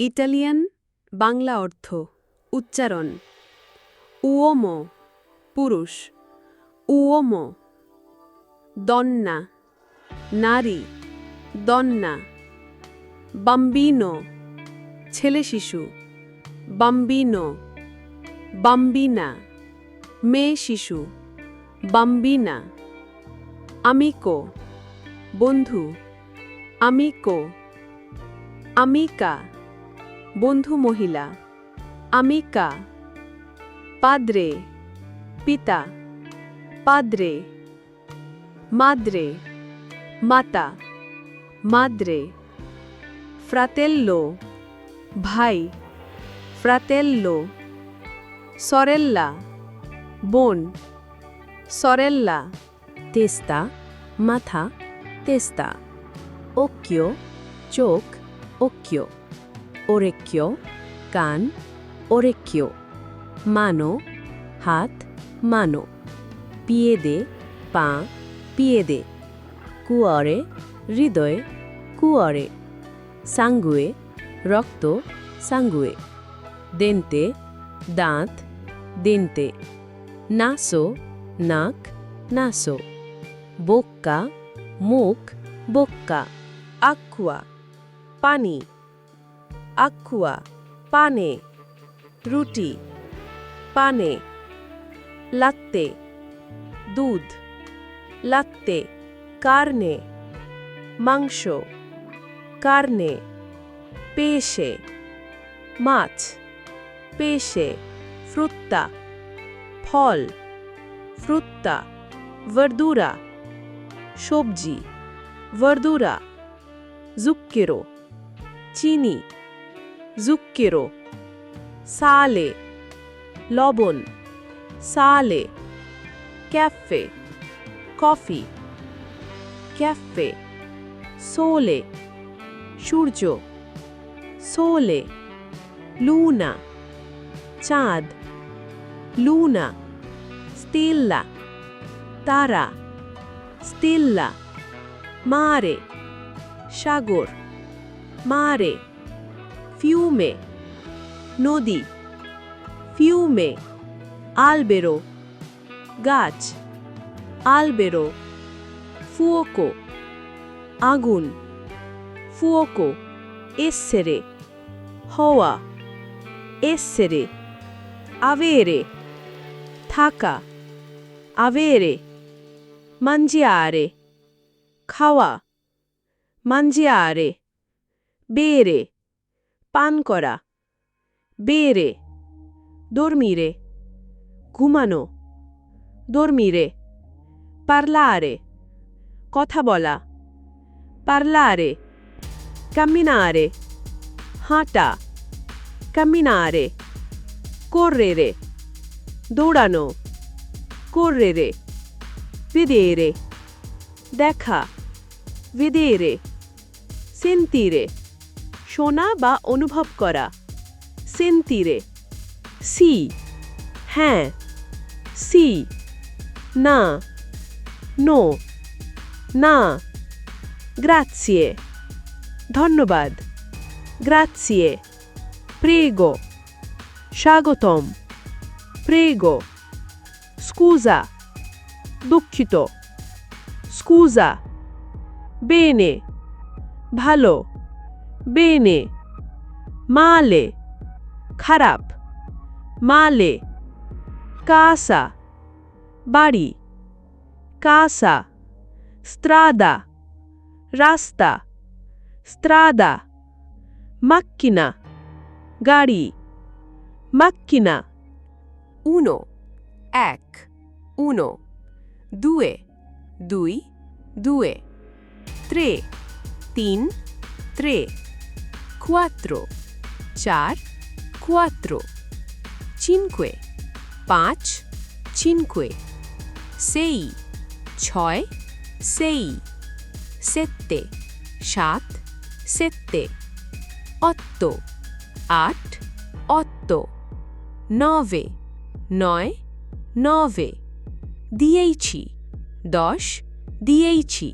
Italian, Bangla অর্থ, উচ্চারণ। উওমো, পুরুষ। উওমো, দন্না। নারী, দন্না। বাম্বিনো, ছেলে শিশু। বাম্বিনো, বাম্বিনা। মেয়ে শিশু। বাম্বিনা। আমিকো, বন্ধু। আমিকো। আমিকা। বন্ধু মহিলা আমিকা পাদ্রে, পিতা। পাদ্রে, মাদ্রে, মাতা। মাদ্রে, ফ্রাতেল্লো। ভাই, ফ্রাতেল্লো। সরেল্লা, বোন। সরেল্লা, তেস্তা। মাথা, তেস্তা। ওক্কিও, চোখ, ওক্কিও। ওরেক্কিও কান ওরেক্কিও মানো হাত মানো পিয়েদে পা পিয়েদে কুয়রে হৃদয় কুয়রে সাঙ্গুয়ে রক্ত সাঙ্গুয়ে দেন্তে দাঁত দেন্তে নাসো নাক নাসো বোক্কা মুখ বোক্কা আকুয়া পানি আকুয়া পানে, রুটি, পানে, লাত্তে, দুধ, লাত্তে, কার্নে, মাংস, কার্নে, পেশে, মাছ, পেশে ফ্রুত্তা ফল ফ্রুত্তা verdura, সবজি, verdura, zucchero, চিনি। Zucchero সালে, লবণ, সালে, ক্যাফে, কফি, ক্যাফে, সোলে, সূর্য, সোলে, লুনা, চাঁদ, লুনা, স্টিল্লা, তারা, স্টিল্লা, মারে, সাগর, মারে। ফিউমে, নদী, ফিউমে, আলবেরো, গাছ, আলবেরো, ফুয়োকো, আগুন, ফুয়োকো, এসেরে, হওয়া, এসেরে, আবেরে, থাকা, আবেরে mangiare খাওয়া mangiare বেরে পান করা বেরে dormire ঘুমানো dormire parlare কথা বলা parlare camminare হাঁটা camminare correre দৌড়ানো correre vedere দেখা vedere sentire শোনা বা অনুভব করা। sentire সি। হ্যাঁ। সি। না। নো। না। গ্রাzie ধন্যবাদ। গ্রাzie প্রেগো। স্বাগতম। প্রেগো। স্কুজা। দুঃখিত। স্কুজা। বেনে। ভালো। বেনে মালে খারাপ মালে কাসা বাড়ি কাসা স্ত্রাদা রাস্তা স্ত্রাদা মাক্কিনা গাড়ি মাক্কিনা উনো এক উনো দুয়ে দুই দুয়ে ত্রে তিন ত্রে quattro চার quattro cinque পাঁচ cinque, sei ছয় সেই সেত্তে সাত সেত্তে অত্তো আট অত্তো নভে নয় নভে দিয়েইছি দশ দিয়েইছি